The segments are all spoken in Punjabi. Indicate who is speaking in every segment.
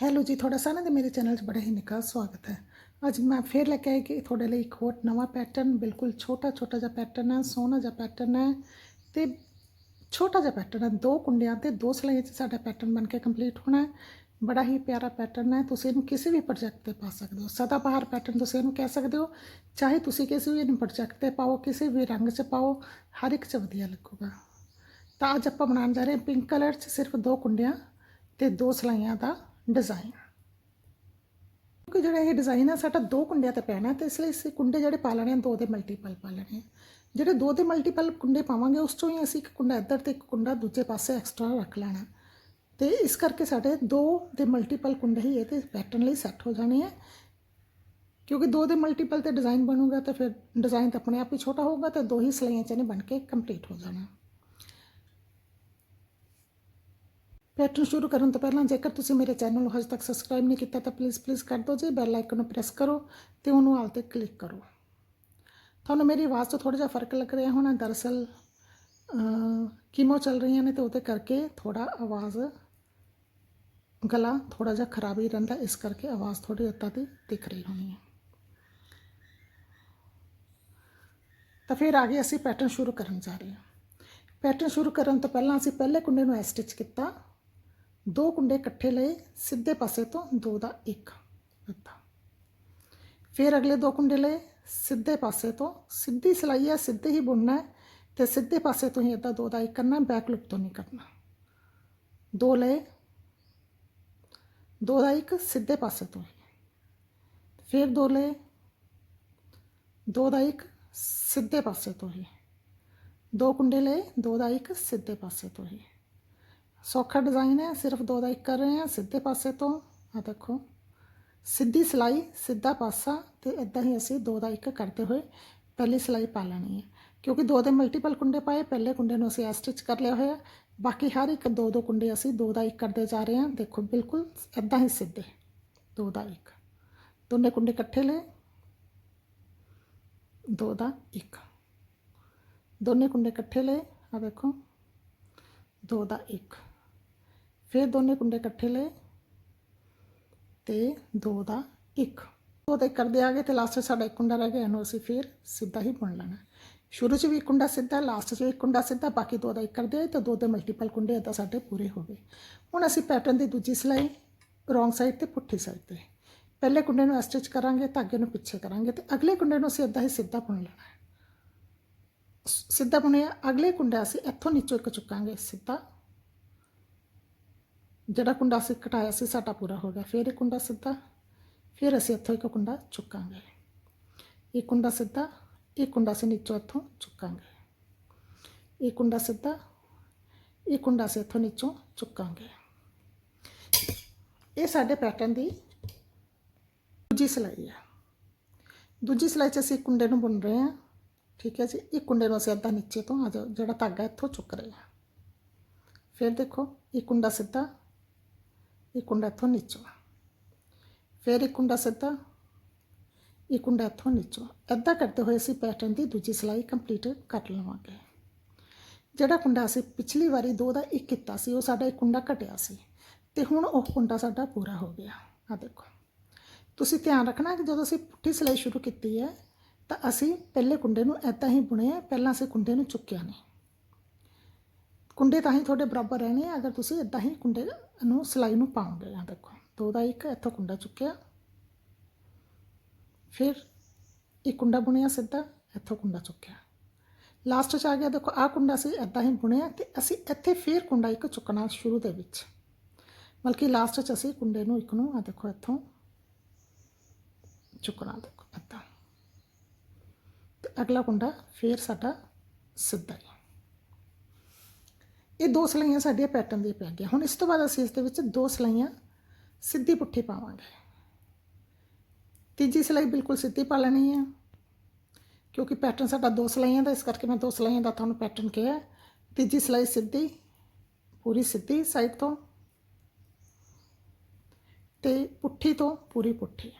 Speaker 1: ਹੈਲੋ ਜੀ, ਤੁਹਾਡਾ ਸਾਰਿਆਂ ਦਾ ਮੇਰੇ ਚੈਨਲ 'ਚ ਬੜਾ ਹੀ ਨਿੱਘਾ ਸਵਾਗਤ ਹੈ। ਅੱਜ ਮੈਂ ਫੇਰ ਲੈ ਕੇ ਆਈ ਕਿ ਤੁਹਾਡੇ ਲਈ ਇੱਕ ਹੋਰ ਨਵਾਂ ਪੈਟਰਨ ਬਿਲਕੁਲ ਛੋਟਾ ਛੋਟਾ ਜਿਹਾ ਪੈਟਰਨ ਹੈ, ਸੋਹਣਾ ਜਿਹਾ ਪੈਟਰਨ ਹੈ ਤੇ ਛੋਟਾ ਜਿਹਾ ਪੈਟਰਨ ਹੈ, ਦੋ ਕੁੰਡਿਆਂ ਤੇ ਦੋ ਸਲਾਈਆਂ 'ਚ ਸਾਡਾ ਪੈਟਰਨ ਬਣ ਕੇ ਕੰਪਲੀਟ ਹੋਣਾ ਹੈ। ਬੜਾ ਹੀ ਪਿਆਰਾ ਪੈਟਰਨ ਹੈ, ਤੁਸੀਂ ਇਹਨੂੰ ਕਿਸੇ ਵੀ ਪ੍ਰੋਜੈਕਟ ਤੇ ਪਾ ਸਕਦੇ ਹੋ ਸਦਾ ਬਹਾਰ ਪੈਟਰਨ ਤੁਸੀਂ ਇਹਨੂੰ ਕਹਿ ਸਕਦੇ ਹੋ, ਚਾਹੇ ਤੁਸੀਂ ਕਿਸੇ ਵੀ ਪ੍ਰੋਜੈਕਟ ਤੇ ਪਾਓ, ਕਿਸੇ ਵੀ ਰੰਗ 'ਚ ਪਾਓ, ਹਰ ਇੱਕ 'ਚ ਵਧੀਆ ਲੱਗੂਗਾ। ਤਾਂ ਅੱਜ ਆਪਾਂ ਬਣਾਉਣ ਜਾ ਰਹੇ ਹਾਂ ਪਿੰਕ ਕਲਰ 'ਚ ਸਿਰਫ ਦੋ ਕੁੰਡਿਆਂ ਤੇ ਦੋ ਸਲਾਈਆਂ ਦਾ ਡਿਜ਼ਾਈਨ ਕਿਉਂਕਿ ਜਿਹੜਾ ਇਹ ਡਿਜ਼ਾਈਨ ਆ, ਸਾਡਾ ਦੋ ਕੁੰਡਿਆਂ ਤੇ ਪੈਣਾ, ਤੇ ਇਸ ਲਈ ਅਸੀਂ ਕੁੰਡੇ ਜਿਹੜੇ ਪਾ ਲੈਣੇ ਆ, ਦੋ ਦੇ ਮਲਟੀਪਲ ਪਾ ਲੈਣੇ ਆ। ਜਿਹੜੇ ਦੋ ਦੇ ਮਲਟੀਪਲ ਕੁੰਡੇ ਪਾਵਾਂਗੇ, ਉਸ ਚੋਂ ਹੀ ਅਸੀਂ ਇੱਕ ਕੁੰਡਾ ਇੱਧਰ ਤੇ ਇੱਕ ਕੁੰਡਾ ਦੂਜੇ ਪਾਸੇ ਐਕਸਟਰਾ ਰੱਖ ਲੈਣਾ। ਤੇ ਇਸ ਕਰਕੇ ਸਾਡੇ ਦੋ ਦੇ ਮਲਟੀਪਲ ਕੁੰਡੇ ਹੀ ਇਹਦੇ ਪੈਟਰਨ ਲਈ ਸੈੱਟ ਹੋ ਜਾਣੇ ਆ। ਕਿਉਂਕਿ ਦੋ ਦੇ ਮਲਟੀਪਲ ਤੇ ਡਿਜ਼ਾਈਨ ਬਣੂਗਾ, ਤਾਂ ਫਿਰ ਡਿਜ਼ਾਈਨ ਤਾਂ ਆਪਣੇ ਆਪ ਹੀ ਛੋਟਾ ਹੋਊਗਾ, ਤੇ ਦੋ ਹੀ ਸਲਾਈਆਂ ਚ ਇਹਨੇ ਬਣ ਕੇ ਕੰਪਲੀਟ ਹੋ ਜਾਣਾ। ਪੈਟਰਨ ਸ਼ੁਰੂ ਕਰਨ ਤੋਂ ਪਹਿਲਾਂ ਜੇਕਰ ਤੁਸੀਂ ਮੇਰੇ ਚੈਨਲ ਨੂੰ ਹਜੇ ਤੱਕ ਸਬਸਕ੍ਰਾਈਬ ਨਹੀਂ ਕੀਤਾ ਤਾਂ ਪਲੀਜ਼ ਪਲੀਜ਼ ਕਰ ਦਿਓ ਜੀ। ਬੈਲ ਆਈਕਨ ਨੂੰ ਪ੍ਰੈਸ ਕਰੋ ਤੇ ਉਹਨੂੰ ਆਲ ਤੇ ਕਲਿੱਕ ਕਰੋ। ਤੁਹਾਨੂੰ ਮੇਰੀ ਆਵਾਜ਼ ਤੋਂ ਥੋੜਾ ਜਿਹਾ ਫ਼ਰਕ ਲੱਗ ਰਿਹਾ ਹੋਣਾ। ਦਰਅਸਲ ਅਹ, ਕੀਮੋ ਚੱਲ ਰਹੀਆਂ ਨੇ ਤੇ ਉਹਦੇ ਕਰਕੇ ਥੋੜਾ ਆਵਾਜ਼ ਗਲਾ ਥੋੜਾ ਜਿਹਾ ਖਰਾਬ ਹੀ ਰਹਿੰਦਾ। ਇਸ ਕਰਕੇ ਆਵਾਜ਼ ਥੋੜੀ ਉੱਤਾਂ ਦੀ ਦਿਖ ਰਹੀ ਹੋਣੀ ਹੈ। ਤਾਂ ਫਿਰ ਆਗੇ ਅਸੀਂ ਪੈਟਰਨ ਸ਼ੁਰੂ ਕਰਨ ਜਾ ਰਹੇ ਹਾਂ। ਪੈਟਰਨ ਸ਼ੁਰੂ ਕਰਨ ਤੋਂ ਪਹਿਲਾਂ ਅਸੀਂ ਪਹਿਲੇ ਕੁੰਡੇ ਨੂੰ ਸਟਿਚ ਕੀਤਾ। ਦੋ ਕੁੰਡੇ ਇਕੱਠੇ ਲਏ, ਸਿੱਧੇ ਪਾਸੇ ਤੋਂ ਦੋ ਦਾ ਇੱਕ ਅੱਧਾ ਫਿਰ ਅਗਲੇ ਦੋ ਕੁੰਡੇ ਲਏ, ਸਿੱਧੇ ਪਾਸੇ ਤੋਂ ਸਿੱਧੀ ਸਿਲਾਈ ਹੈ, ਸਿੱਧੇ ਹੀ ਬੁਣਨਾ ਹੈ ਤੇ ਸਿੱਧੇ ਪਾਸੇ ਤੋਂ ਹੀ ਅੱਧਾ ਦੋ ਦਾ ਇੱਕ ਕਰਨਾ ਬੈਕ ਲੁੱਪ ਤੋਂ ਨਹੀਂ ਕਰਨਾ। ਦੋ ਲਏ, ਦੋ ਦਾ ਇੱਕ ਸਿੱਧੇ ਪਾਸੇ ਤੋਂ ਹੀ। ਫਿਰ ਦੋ ਲਏ, ਦੋ ਦਾ ਇੱਕ ਸਿੱਧੇ ਪਾਸੇ ਤੋਂ ਹੀ। ਦੋ ਕੁੰਡੇ ਲਏ, ਦੋ ਦਾ ਇੱਕ ਸਿੱਧੇ ਪਾਸੇ ਤੋਂ ਹੀ। ਸੌਖਾ ਡਿਜ਼ਾਈਨ ਹੈ, ਸਿਰਫ ਦੋ ਦਾ ਇੱਕ ਕਰ ਰਹੇ ਹਾਂ, ਸਿੱਧੇ ਪਾਸੇ ਤੋਂ ਆ ਦੇਖੋ। ਸਿੱਧੀ ਸਿਲਾਈ, ਸਿੱਧਾ ਪਾਸਾ ਤੇ ਇਦਾਂ ਹੀ ਅਸੀਂ ਦੋ ਦਾ ਇੱਕ ਕਰਦੇ ਹੋਏ ਪਹਿਲੀ ਸਿਲਾਈ ਪਾ ਲੈਣੀ ਹੈ। ਕਿਉਂਕਿ ਦੋ ਦੇ ਮਲਟੀਪਲ ਕੁੰਡੇ ਪਾਏ, ਪਹਿਲੇ ਕੁੰਡੇ ਨੂੰ ਅਸੀਂ ਸਟਿਚ ਕਰ ਲਿਆ ਹੋਇਆ। ਬਾਕੀ ਹਰ ਇੱਕ ਦੋ ਦੋ ਕੁੰਡੇ ਅਸੀਂ ਦੋ ਦਾ ਇੱਕ ਕਰਦੇ ਜਾ ਰਹੇ ਹਾਂ। ਦੇਖੋ, ਬਿਲਕੁਲ ਇਦਾਂ ਹੀ ਸਿੱਧੇ, ਦੋ ਦਾ ਇੱਕ। ਦੋਨੇ ਕੁੰਡੇ ਇਕੱਠੇ ਲਏ, ਦੋ ਦਾ ਇੱਕ। ਦੋਨੇ ਕੁੰਡੇ ਇਕੱਠੇ ਲਏ ਆ ਦੇਖੋ, ਦੋ ਦਾ ਇੱਕ। ਫਿਰ ਦੋਨੇ ਕੁੰਡੇ ਇਕੱਠੇ ਲਏ ਤੇ ਦੋ ਦਾ ਇੱਕ। ਦੋ ਦੇ ਕਰਦੇ ਆ ਗਏ ਤੇ ਲਾਸਟ 'ਚ ਸਾਡਾ ਇੱਕ ਕੁੰਡਾ ਰਹਿ ਗਿਆ, ਇਹਨੂੰ ਅਸੀਂ ਫਿਰ ਸਿੱਧਾ ਹੀ ਬੁਣ ਲੈਣਾ। ਸ਼ੁਰੂ 'ਚ ਵੀ ਇੱਕ ਕੁੰਡਾ ਸਿੱਧਾ ਲਾਸਟ 'ਚ ਵੀ ਇੱਕ ਕੁੰਡਾ ਸਿੱਧਾ, ਬਾਕੀ ਦੋ ਦਾ ਇੱਕ ਕਰਦੇ ਆਏ ਤਾਂ ਦੋ ਦੇ ਮਲਟੀਪਲ ਕੁੰਡੇ ਇੱਦਾਂ ਸਾਡੇ ਪੂਰੇ ਹੋ ਗਏ। ਹੁਣ ਅਸੀਂ ਪੈਟਰਨ ਦੀ ਦੂਜੀ ਸਿਲਾਈ ਰੋਂਗ ਸਾਈਡ ਤੇ ਪੁੱਠੀ ਸਾਈਡ ਤੇ। ਪਹਿਲੇ ਕੁੰਡੇ ਨੂੰ ਸਟਿਚ ਕਰਾਂਗੇ ਧਾਗੇ ਨੂੰ ਪਿੱਛੇ ਕਰਾਂਗੇ ਤੇ ਅਗਲੇ ਕੁੰਡੇ ਨੂੰ ਅਸੀਂ ਇੱਦਾਂ ਹੀ ਸਿੱਧਾ ਬੁਣ ਲੈਣਾ ਹੈ। ਸ- ਸਿੱਧਾ ਬੁਣਿਆ, ਅਗਲੇ ਕੁੰਡਾ ਅਸੀਂ ਇੱਥੋਂ ਨੀਚੋਂ ਇੱਕ ਚੁੱਕਾਂਗੇ, ਸਿੱਧਾ ਜਿਹੜਾ ਕੁੰਡਾ ਅਸੀਂ ਘਟਾਇਆ ਸੀ, ਸਾਡਾ ਪੂਰਾ ਹੋ ਗਿਆ। ਫਿਰ ਇਹ ਕੁੰਡਾ ਸਿੱਧਾ, ਫਿਰ ਅਸੀਂ ਇੱਥੋਂ ਇੱਕ ਕੁੰਡਾ ਚੁੱਕਾਂਗੇ। ਇਹ ਕੁੰਡਾ ਸਿੱਧਾ, ਇਹ ਕੁੰਡਾ ਅਸੀਂ ਨੀਚੋਂ ਇੱਥੋਂ ਚੁੱਕਾਂਗੇ। ਇਹ ਕੁੰਡਾ ਸਿੱਧਾ, ਇਹ ਕੁੰਡਾ ਅਸੀਂ ਇੱਥੋਂ ਨੀਚੋਂ ਚੁੱਕਾਂਗੇ। ਇਹ ਸਾਡੇ ਪੈਟਰਨ ਦੀ ਦੂਜੀ ਸਿਲਾਈ ਹੈ ਦੂਜੀ ਸਿਲਾਈ 'ਚ ਅਸੀਂ ਇੱਕ ਕੁੰਡੇ ਨੂੰ ਬੁਣ ਰਹੇ ਹਾਂ। ਠੀਕ ਹੈ ਜੀ? ਇੱਕ ਕੁੰਡੇ ਨੂੰ ਅਸੀਂ ਅੱਧਾ ਨੀਚੇ ਤੋਂ ਆ ਜਾਓ, ਜਿਹੜਾ ਧਾਗਾ ਇੱਥੋਂ ਚੁੱਕ ਰਹੇ ਹਾਂ। ਫਿਰ ਦੇਖੋ, ਇਹ ਕੁੰਡਾ ਸਿੱਧਾ ਇਹ ਕੁੰਡਾ ਇੱਥੋਂ ਨੀਚੋਂ ਫਿਰ ਇੱਕ ਕੁੰਡਾ ਸਿੱਧਾ ਇਹ ਕੁੰਡਾ ਇੱਥੋਂ ਨੀਚੋਂ ਇੱਦਾਂ ਕਰਦੇ ਹੋਏ ਅਸੀਂ ਪੈਟਰਨ ਦੀ ਦੂਜੀ ਸਿਲਾਈ ਕੰਪਲੀਟ ਕਰ ਲਵਾਂਗੇ ਜਿਹੜਾ ਕੁੰਡਾ ਅਸੀਂ ਪਿਛਲੀ ਵਾਰੀ ਦੋ ਦਾ ਇੱਕ ਕੀਤਾ ਸੀ ਉਹ ਸਾਡਾ ਇੱਕ ਕੁੰਡਾ ਘਟਿਆ ਸੀ ਤੇ ਹੁਣ ਉਹ ਕੁੰਡਾ ਸਾਡਾ ਪੂਰਾ ਹੋ ਗਿਆ ਆ ਦੇਖੋ ਤੁਸੀਂ ਧਿਆਨ ਰੱਖਣਾ ਕਿ ਜਦੋਂ ਅਸੀਂ ਪੁੱਠੀ ਸਿਲਾਈ ਸ਼ੁਰੂ ਕੀਤੀ ਹੈ ਤਾਂ ਅਸੀਂ ਪਹਿਲੇ ਕੁੰਡੇ ਨੂੰ ਐਦਾਂ ਹੀ ਬੁਣਿਆ ਪਹਿਲਾਂ ਅਸੀਂ ਕੁੰਡੇ ਨੂੰ ਚੁੱਕਿਆ ਨਹੀਂ ਕੁੰਡੇ ਤਾਂ ਹੀ ਤੁਹਾਡੇ ਬਰਾਬਰ ਰਹਿਣੇ ਆ, ਅਗਰ ਤੁਸੀਂ ਇਦਾਂ ਹੀ ਕੁੰਡੇ ਨੂੰ ਸਿਲਾਈ ਨੂੰ ਪਾਉਂਗੇ। ਆ ਦੇਖੋ, ਦੋ ਦਾ ਇੱਕ ਇੱਥੋਂ ਕੁੰਡਾ ਚੁੱਕਿਆ। ਫਿਰ ਇੱਕ ਕੁੰਡਾ ਬੁਣਿਆ ਸਿੱਧਾ, ਇੱਥੋਂ ਕੁੰਡਾ ਚੁੱਕਿਆ। ਲਾਸਟ 'ਚ ਆ ਗਿਆ, ਦੇਖੋ, ਆਹ ਕੁੰਡਾ ਸੀ ਇਦਾਂ ਹੀ ਬੁਣਿਆ ਤੇ ਅਸੀਂ ਇੱਥੇ ਫਿਰ ਕੁੰਡਾ ਇੱਕ ਚੁੱਕਣਾ ਸ਼ੁਰੂ ਦੇ ਵਿੱਚ। ਬਲਕਿ ਲਾਸਟ 'ਚ ਅਸੀਂ ਕੁੰਡੇ ਨੂੰ ਇੱਕ ਨੂੰ ਆ ਦੇਖੋ, ਇੱਥੋਂ ਚੁੱਕਣਾ, ਦੇਖੋ ਇੱਦਾਂ ਤੇ ਅਗਲਾ ਕੁੰਡਾ ਫਿਰ ਸਾਡਾ ਸਿੱਧਾ ਹੀ। ਇਹ ਦੋ ਸਲਾਈਆਂ ਸਾਡੀਆਂ ਪੈਟਰਨ ਦੀਆਂ ਪੈ ਗਈਆਂ। ਹੁਣ ਇਸ ਤੋਂ ਬਾਅਦ ਅਸੀਂ ਇਸ ਦੇ ਵਿੱਚ ਦੋ ਸਲਾਈਆਂ ਸਿੱਧੀ ਪੁੱਠੀ ਪਾਵਾਂਗੇ। ਤੀਜੀ ਸਲਾਈ ਬਿਲਕੁਲ ਸਿੱਧੀ ਪਾ ਲੈਣੀ ਹੈ ਕਿਉਂਕਿ ਪੈਟਰਨ ਸਾਡਾ ਦੋ ਸਲਾਈਆਂ ਦਾ, ਇਸ ਕਰਕੇ ਮੈਂ ਦੋ ਸਲਾਈਆਂ ਦਾ ਤੁਹਾਨੂੰ ਪੈਟਰਨ ਕਿਹਾ। ਤੀਜੀ ਸਲਾਈ ਸਿੱਧੀ, ਪੂਰੀ ਸਿੱਧੀ ਸਾਈਡ ਤੋਂ ਤੇ ਪੁੱਠੀ ਤੋਂ ਪੂਰੀ ਪੁੱਠੀ।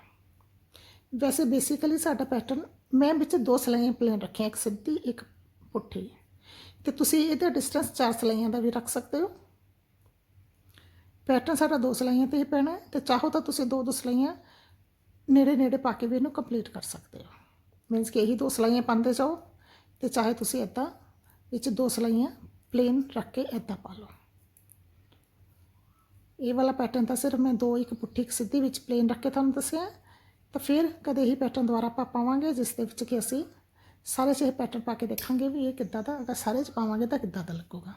Speaker 1: ਵੈਸੇ ਬੇਸਿਕਲੀ ਸਾਡਾ ਪੈਟਰਨ ਮੈਂ ਵਿੱਚ ਦੋ ਸਲਾਈਆਂ ਪਲੇਨ ਰੱਖੀਆਂ, ਇੱਕ ਸਿੱਧੀ, ਇੱਕ ਪੁੱਠੀ। ਤੇ ਤੁਸੀਂ ਇਹਦਾ ਡਿਸਟੈਂਸ ਚਾਰ ਸਲਾਈਆਂ ਦਾ ਵੀ ਰੱਖ ਸਕਦੇ ਹੋ। ਪੈਟਰਨ ਸਾਡਾ ਦੋ ਸਲਾਈਆਂ ਤੇ ਹੀ ਪੈਣਾ ਹੈ ਤੇ ਚਾਹੋ ਤਾਂ ਤੁਸੀਂ ਦੋ ਦੋ ਸਲਾਈਆਂ ਨੇੜੇ ਨੇੜੇ ਪਾ ਕੇ ਵੀ ਇਹਨੂੰ ਕੰਪਲੀਟ ਕਰ ਸਕਦੇ ਹੋ। ਮੀਨਸ ਕਿ ਇਹੀ ਦੋ ਸਲਾਈਆਂ ਪਾਉਂਦੇ ਜਾਓ ਤੇ ਚਾਹੇ ਤੁਸੀਂ ਇੱਦਾਂ ਵਿੱਚ ਦੋ ਸਲਾਈਆਂ ਪਲੇਨ ਰੱਖ ਕੇ ਇੱਦਾਂ ਪਾ ਲਓ। ਇਹ ਵਾਲਾ ਪੈਟਰਨ ਤਾਂ ਸਿਰਫ ਮੈਂ ਦੋ, ਇੱਕ ਪੁੱਠੀ, ਇੱਕ ਸਿੱਧੀ ਵਿੱਚ ਪਲੇਨ ਰੱਖ ਕੇ ਤੁਹਾਨੂੰ ਦੱਸਿਆ। ਤਾਂ ਫਿਰ ਕਦੇ ਹੀ ਪੈਟਰਨ ਦੁਬਾਰਾ ਆਪਾਂ ਪਾਵਾਂਗੇ, ਜਿਸ ਦੇ ਵਿੱਚ ਕਿ ਅਸੀਂ ਸਾਰੇ 'ਚ ਇਹ ਪੈਟਰਨ ਪਾ ਕੇ ਦੇਖਾਂਗੇ ਵੀ ਇਹ ਕਿੱਦਾਂ ਦਾ, ਅਗਰ ਸਾਰੇ 'ਚ ਪਾਵਾਂਗੇ ਤਾਂ ਕਿੱਦਾਂ ਦਾ ਲੱਗੂਗਾ।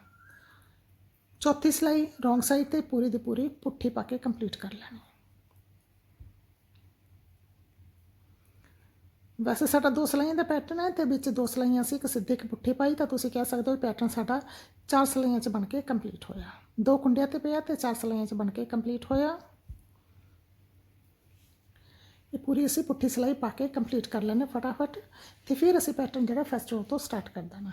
Speaker 1: ਚੌਥੀ ਸਲਾਈ ਰੋਂਗ ਸਾਈਡ ਤੇ ਪੂਰੀ ਦੀ ਪੂਰੀ ਪੁੱਠੀ ਪਾ ਕੇ ਕੰਪਲੀਟ ਕਰ ਲੈਣੀ। ਵੈਸੇ ਸਾਡਾ ਦੋ ਸਲਾਈਆਂ ਦਾ ਪੈਟਰਨ ਹੈ ਤੇ ਵਿੱਚ ਦੋ ਸਲਾਈਆਂ ਅਸੀਂ ਇੱਕ ਸਿੱਧੀ, ਇੱਕ ਪੁੱਠੀ ਪਾਈ, ਤਾਂ ਤੁਸੀਂ ਕਹਿ ਸਕਦੇ ਹੋ ਪੈਟਰਨ ਸਾਡਾ ਚਾਰ ਸਲਾਈਆਂ 'ਚ ਬਣ ਕੇ ਕੰਪਲੀਟ ਹੋਇਆ। ਦੋ ਕੁੰਡਿਆਂ ਤੇ ਪਿਆ ਤੇ ਚਾਰ ਸਲਾਈਆਂ 'ਚ ਬਣ ਕੇ ਕੰਪਲੀਟ ਹੋਇਆ। ਇਹ ਪੂਰੀ ਅਸੀਂ ਪੁੱਠੀ ਸਿਲਾਈ ਪਾ ਕੇ ਕੰਪਲੀਟ ਕਰ ਲੈਣੇ ਫਟਾਫਟ ਤੇ ਫਿਰ ਅਸੀਂ ਪੈਟਰਨ ਜਿਹੜਾ ਫਸਟ ਰੋ ਤੋਂ ਸਟਾਰਟ ਕਰ ਦੇਣਾ।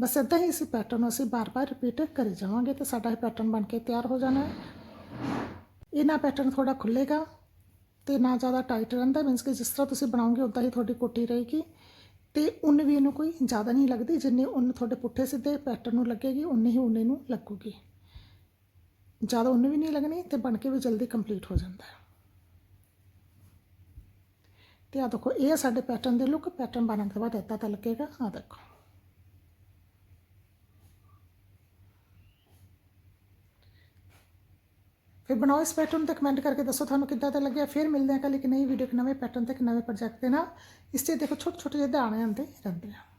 Speaker 1: ਬਸ ਇਦਾਂ ਹੀ ਅਸੀਂ ਪੈਟਰਨ ਨੂੰ ਅਸੀਂ ਬਾਰ-ਬਾਰ ਰਿਪੀਟ ਕਰੀ ਜਾਵਾਂਗੇ ਤੇ ਸਾਡਾ ਇਹ ਪੈਟਰਨ ਬਣ ਕੇ ਤਿਆਰ ਹੋ ਜਾਣਾ ਹੈ। ਇਹ ਨਾ ਪੈਟਰਨ ਥੋੜਾ ਖੁੱਲੇਗਾ ਤੇ ਨਾ ਜ਼ਿਆਦਾ ਟਾਈਟ ਰਹਿੰਦਾ ਮੀਨਸ ਕਿ ਜਿਸ ਤਰ੍ਹਾਂ ਤੁਸੀਂ ਬਣਾਓਗੇ ਉਦਾਂ ਹੀ ਤੁਹਾਡੀ ਕੋਟੀ ਰਹੇਗੀ। ਤੇ ਉਨ ਵੀ ਇਹਨੂੰ ਕੋਈ ਜ਼ਿਆਦਾ ਨਹੀਂ ਲੱਗਦੀ, ਜਿੰਨੇ ਉਨ ਤੁਹਾਡੇ ਪੁੱਠੇ ਸਿੱਧੇ ਪੈਟਰਨ ਨੂੰ ਲੱਗੇਗੀ ਉਨੇ ਹੀ ਉਨੇ ਨੂੰ ਲੱਗੂਗੀ। ਜ਼ਿਆਦਾ ਉਨ ਵੀ ਨਹੀਂ ਲੱਗਣੀ ਤੇ ਬਣ ਕੇ ਵੀ ਜਲਦੀ ਕੰਪਲੀਟ ਹੋ ਜਾਂਦਾ ਹੈ। ਤੇ ਆ ਦੇਖੋ, ਇਹ ਆ ਸਾਡੇ ਪੈਟਰਨ ਦੇ ਲੁੱਕ ਪੈਟਰਨ ਬਣਨ ਤੋਂ ਬਾਅਦ ਇੱਦਾਂ ਤਾਂ ਲੱਗੇਗਾ। ਆ ਦੇਖੋ। ਫਿਰ ਬਣਾਓ ਇਸ ਪੈਟਰਨ ਤੇ ਕਮੈਂਟ ਕਰਕੇ ਦੱਸੋ ਤੁਹਾਨੂੰ ਕਿੱਦਾਂ ਦਾ ਲੱਗਿਆ। ਫਿਰ ਮਿਲਦੇ ਹਾਂ ਕੱਲ੍ਹ ਇੱਕ ਨਈ ਵੀਡੀਓ ਇੱਕ ਨਵੇਂ ਪੈਟਰਨ ਤੇ, ਇੱਕ ਨਵੇਂ ਪ੍ਰੋਜੈਕਟ ਦੇ ਨਾਲ। ਇਸ ਤੇ ਦੇਖੋ ਛੋਟੇ ਛੋਟੇ ਜਿਹੇ ਦਾਣੇ ਆਉਂਦੇ ਰਹਿੰਦੇ ਆ।